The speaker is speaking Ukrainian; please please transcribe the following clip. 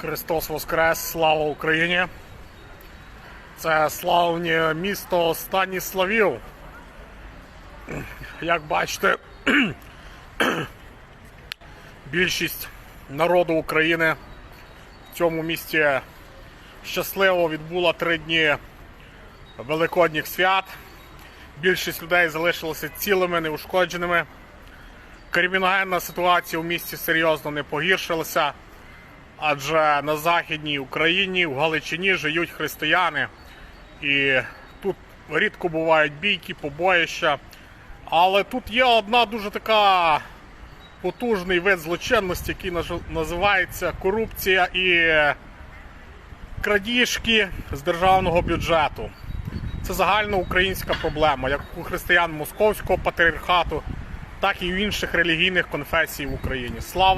Христос Воскрес, слава Україні! Це славне місто Станіславів. Як бачите, більшість народу України в цьому місті щасливо відбула три дні великодніх свят. Більшість людей залишилися цілими, неушкодженими. Криміногенна ситуація у місті серйозно не погіршилася, адже на Західній Україні, в Галичині живуть християни. І тут рідко бувають бійки, побоїща. Але тут є одна дуже така потужний вид злочинності, який називається корупція і крадіжки з державного бюджету. Це загальноукраїнська проблема, як у християн московського патріархату, так і в інших релігійних конфесій в Україні. Слава